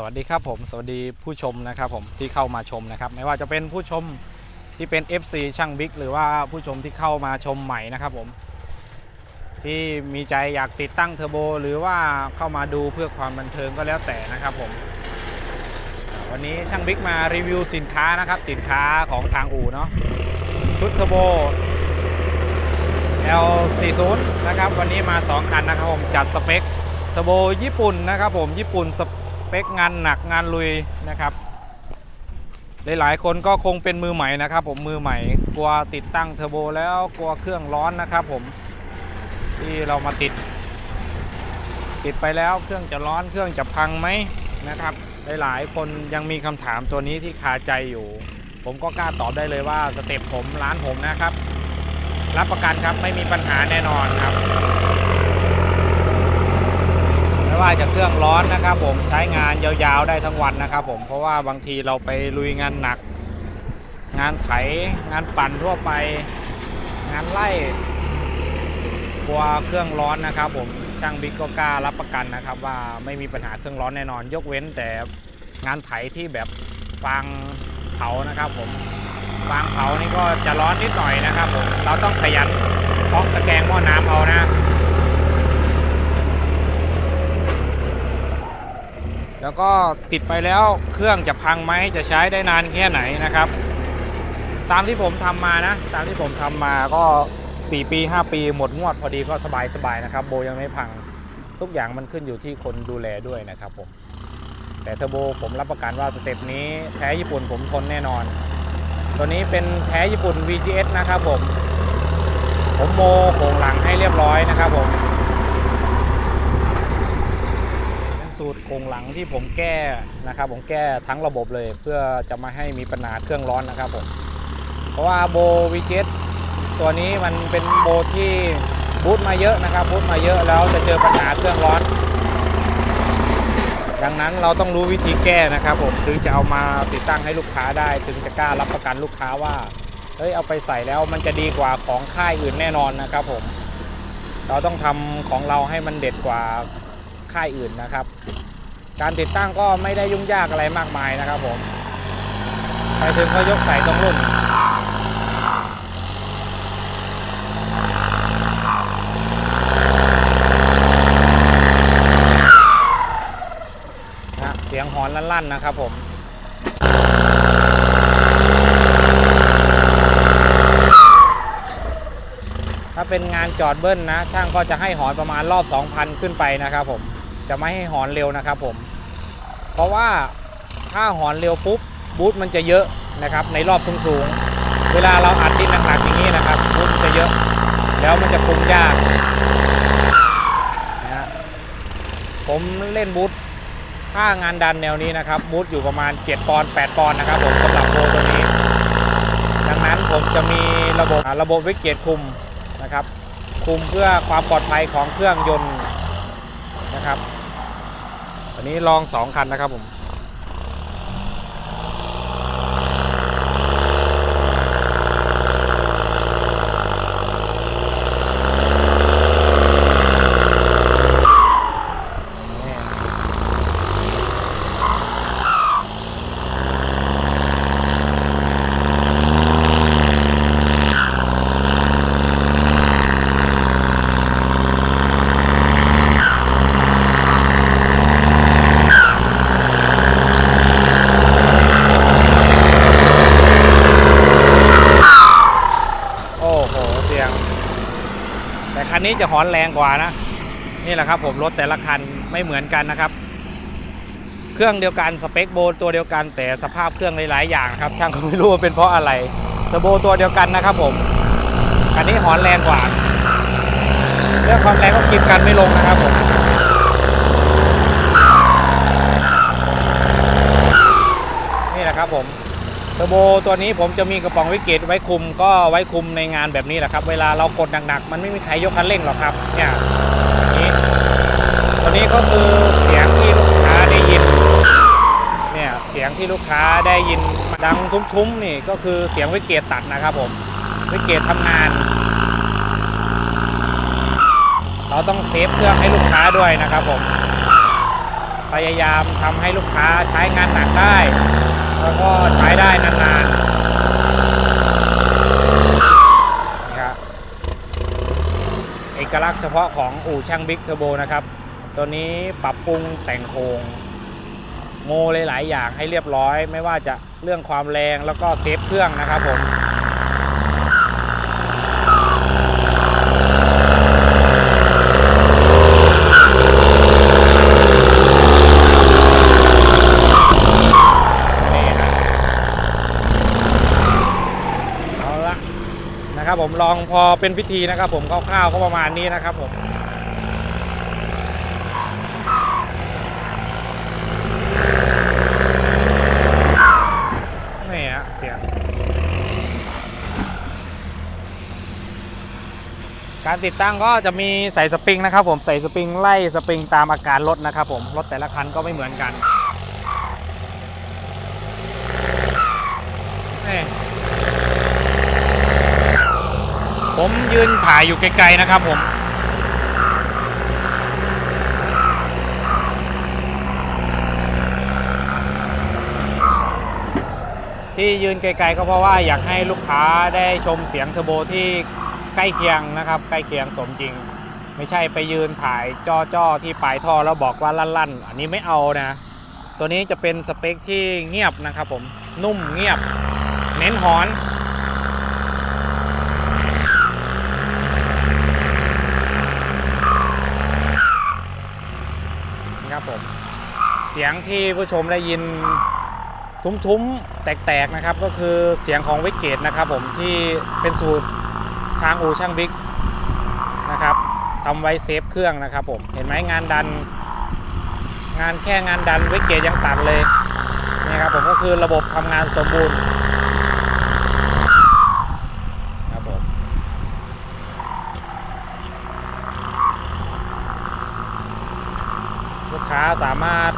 สวัสดีครับผม สวัสดีผู้ชมนะครับผมที่เข้ามาชมนะครับ ไม่ว่าจะเป็นผู้ชมที่เป็น FC ช่างบิ๊กหรือว่าผู้ชมที่เข้ามาชมใหม่นะครับผม ที่มีใจอยากติดตั้งเทอร์โบ หรือว่าเข้ามาดูเพื่อความบันเทิงก็แล้วแต่นะครับผม วันนี้ช่างบิ๊กมารีวิวสินค้านะครับ สินค้าของทางอู่เนาะชุดเทอร์โบ L40 นะครับ วันนี้มา 2 คันนะครับผมจัดสเปคเทอร์โบญี่ปุ่นนะครับผมญี่ปุ่น เปคงานหนักงานลุยนะครับ หลายๆ คนก็คงเป็นมือใหม่นะครับ ผมมือใหม่กลัวติดตั้งเทอร์โบแล้วกลัวเครื่องร้อนนะครับ ผมที่เรามาติด ติดไปแล้วเครื่องจะร้อนเครื่องจะพังไหมนะครับ หลายๆ คนยังมีคำถามตัวนี้ที่คาใจอยู่ ผมก็กล้าตอบได้เลยว่าสเต็ปผมร้านผมนะครับ รับประกันครับไม่มีปัญหาแน่นอนครับ ว่าจะเครื่องร้อนนะครับผมใช้งานยาวๆได้ทั้งวันนะครับผมเพราะว่าบางทีเราไปลุยงานหนัก งานไถงานปั่นทั่วไป งานไล่กลัวเครื่องร้อนนะครับผมช่างบิ๊กก็กล้ารับประกันนะครับ ว่าไม่มีปัญหาเครื่องร้อนแน่นอน ยกเว้นแต่งานไถที่แบบฟางเผานะครับผมฟางเผานี่ก็จะร้อนนิดหน่อยนะครับผมเราต้องขยันเคาะตะแกรงหม้อน้ำเอานะ แล้วก็ติดไปแล้วเครื่องจะพังไหมจะใช้ได้นานแค่ไหนนะครับ ตามที่ผมทำมานะ ตามที่ผมทำมาก็ 4 ปี 5 ปีหมดงวดพอดีก็สบายสบายๆนะครับ โบยังไม่พังทุกอย่างมันขึ้นอยู่ที่คนดูแลด้วยนะครับผมแต่เทอร์โบผมรับประกันว่าสเต็ปนี้แท้ญี่ปุ่นผมทนแน่นอน ตัวนี้เป็นแท้ญี่ปุ่น VGS นะครับผม ผมโมโครงหลังให้เรียบร้อยนะครับผม เป็น สูตรโครงหลังที่ผมแก้นะครับ ผมแก้ทั้งระบบเลย เพื่อจะไม่ให้มีปัญหาเครื่องร้อนนะครับผมเพราะว่าโบ VGS ตัวนี้มันเป็นโบที่บูทมาเยอะนะครับบูทมาเยอะแล้วจะเจอปัญหาเครื่องร้อน ดังนั้นเราต้องรู้วิธีแก้นะครับ ผมถึงจะเอามาติดตั้งให้ลูกค้าได้ ถึงจะกล้ารับประกันลูกค้าว่าเฮ้ยเอาไปใส่แล้วมันจะดีกว่าของค่ายอื่นแน่นอนนะครับผม เราต้องทำของเราให้มันเด็ดกว่า ค่ายอื่นนะครับ การติดตั้งก็ไม่ได้ยุ่งยากอะไรมากมายนะครับผมไปถึงก็ยกใส่ตรงรุ่นนะเสียงหอนลั่นๆนะครับผมถ้าเป็นงานจอดเบิ้ลนะ ช่างก็จะให้หอนประมาณรอบ 2,000 ขึ้นไปนะครับผม จะไม่ให้หอนเร็วนะครับผม เพราะว่าถ้าหอนเร็วปุ๊บบูทมันจะเยอะนะครับ ในรอบสูงๆเวลาเราอัดดินหนักๆอย่างนี้นะครับบูทมันจะเยอะ แล้วมันจะคุมยากนะผมเล่นบูทถ้างานดันแนวนี้นะครับบูทอยู่ประมาณ 7 ปอนด์8ปอนด์นะครับผมสำหรับโบตัวนี้ ดังนั้นผมจะมีระบบระบบวิกเกตคุมนะครับ คุมเพื่อความปลอดภัยของเครื่องยนต์นะครับ วันนี้ลอง 2 คันนะครับผม นี้จะหอนแรงกว่านะ นี่แหละครับผมรถแต่ละคันไม่เหมือนกันนะครับ เครื่องเดียวกันสเปคโบตัวเดียวกันแต่สภาพเครื่องหลายๆอย่างครับช่างก็ไม่รู้ว่าเป็นเพราะอะไรเทอร์โบตัวเดียวกันนะครับผมอันนี้หอนแรงกว่าเรื่องความแรงก็กินกันไม่ลงนะครับผมนี่แหละครับผม เทอร์ โบตัวนี้ผมจะมีกระป๋องวิกเกตไว้คุมก็ไว้คุมในงานแบบนี้แหละครับ เวลาเรากดหนักๆ มันไม่มีใครยกคันเร่งหรอกครับ เนี่ยนี้ตัวนี้ก็คือเสียงที่ลูกค้าได้ยิน เนี่ยเสียงที่ลูกค้าได้ยินดังทุ้มๆนี่ก็คือเสียงวิกเกตตัดนะครับผมวิกเกตทำงาน เราต้องเซฟเครื่องให้ลูกค้าด้วยนะครับผม พยายามทำให้ลูกค้าใช้งานหนักได้ แล้วก็ใช้ได้นานๆนะครับเอกลักษณ์เฉพาะของอู่ช่างบิ๊กเทอร์โบนะครับ ตัวนี้ปรับปรุงแต่งโครงโมหลายๆอย่างให้เรียบร้อย ไม่ว่าจะเรื่องความแรงแล้วก็เซฟเครื่องนะครับผม นี่นะเอาละนะครับผม ลองพอเป็นพิธีนะครับ ผมคร่าวๆก็ประมาณนี้นะครับผมนี่ฮะเสียงการติดตั้งก็จะมีใส่สปริงนะครับ ผมใส่สปริงไล่สปริงตามอาการรถนะครับ ผมรถแต่ละคันก็ไม่เหมือนกันนี่ ผมยืนถ่ายอยู่ไกลๆนะครับผมที่ยืนไกลๆก็เพราะว่าอยากให้ลูกค้าได้ชมเสียงเทอร์โบที่ใกล้เคียงนะครับ ใกล้เคียงสมจริง ไม่ใช่ไปยืนถ่ายจ้อๆที่ปลายท่อแล้วบอกว่าลั่นๆ อันนี้ไม่เอานะ ตัวนี้จะเป็นสเปคที่เงียบนะครับผมนุ่มเงียบ เน้นหอน นะครับผม เสียงที่ผู้ชมได้ยินทุ้มๆ แตกๆนะครับ ก็คือเสียงของวิกเกตนะครับ ผมที่เป็นสูตรทางอูช่างบิ๊กนะครับทำไว้เซฟเครื่องนะครับ ผมเห็นไหมงานดัน งานแค่งานดันวิกเกตยังตัดเลยนี่ครับผมก็คือระบบทำงานสมบูรณ์ครับผมลูกค้าสามารถ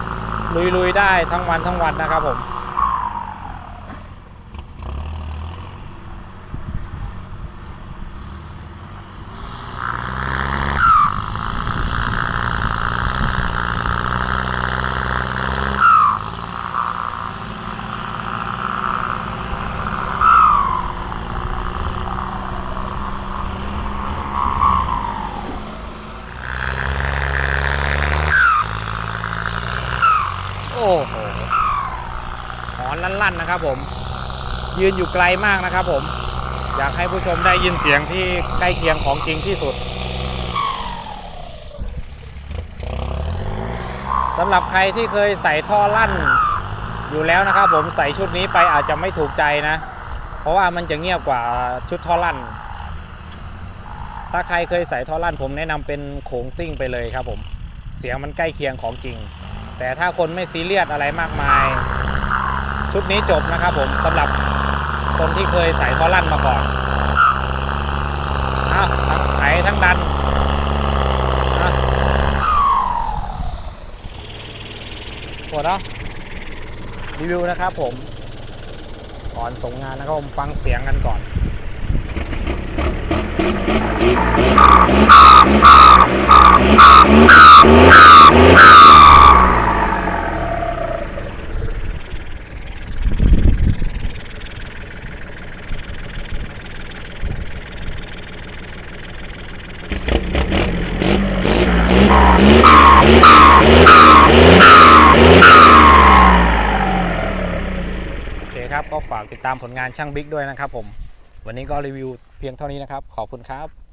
ลุยๆได้ทั้งวันทั้งวันนะครับผม ลั่นๆนะครับผมยืนอยู่ไกลมากนะครับผม อยากให้ผู้ชมได้ยินเสียงที่ใกล้เคียงของจริงที่สุดสำหรับใครที่เคยใส่ท่อลั่นอยู่แล้วนะครับ ผมใส่ชุดนี้ไปอาจจะไม่ถูกใจนะ เพราะว่ามันจะเงียบกว่าชุดท่อลั่น ถ้าใครเคยใส่ท่อลั่น ผมแนะนำเป็นโขงซิ่งไปเลยครับผม เสียงมันใกล้เคียงของจริง แต่ถ้าคนไม่ซีเรียสอะไรมากมาย ชุดนี้จบนะครับผมสำหรับคนที่เคยใส่ท่อลั่นมาก่อนอ้าวทั้งไถทั้งดันปวดเนาะรีวิวนะครับผมก่อนส่งงานนะครับผมฟังเสียงกันก่อน โอเคครับก็ฝากติดตามผลงานช่างบิ๊กด้วยนะครับผม วันนี้ก็รีวิวเพียงเท่านี้นะครับ ขอบคุณครับ